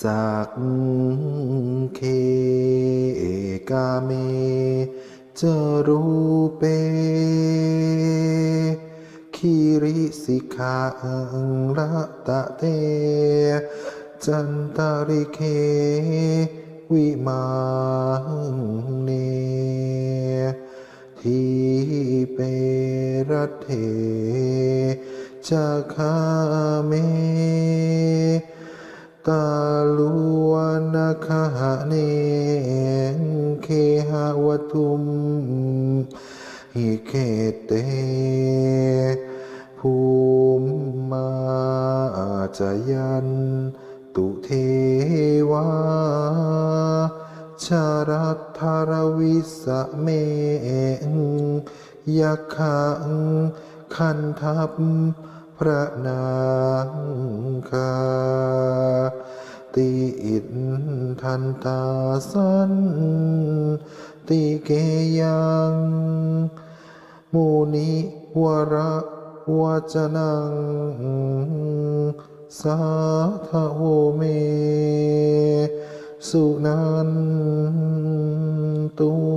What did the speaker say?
สักเคกาเมจรูเปคิริสิกขาอังรัตะเต จันตาริเควิมาเนทีเปรเทจาคาเม ตาลุวนาคาเนเคหาวทุมหิเคเต ภูมิมาจยัน ตุเทวา ชารัตธารวิสเมงยักขังคันทัพพระนางคา ติอินทันตาสันติเกยังมูนิวระวจนังสาธโวเม สุนันตุ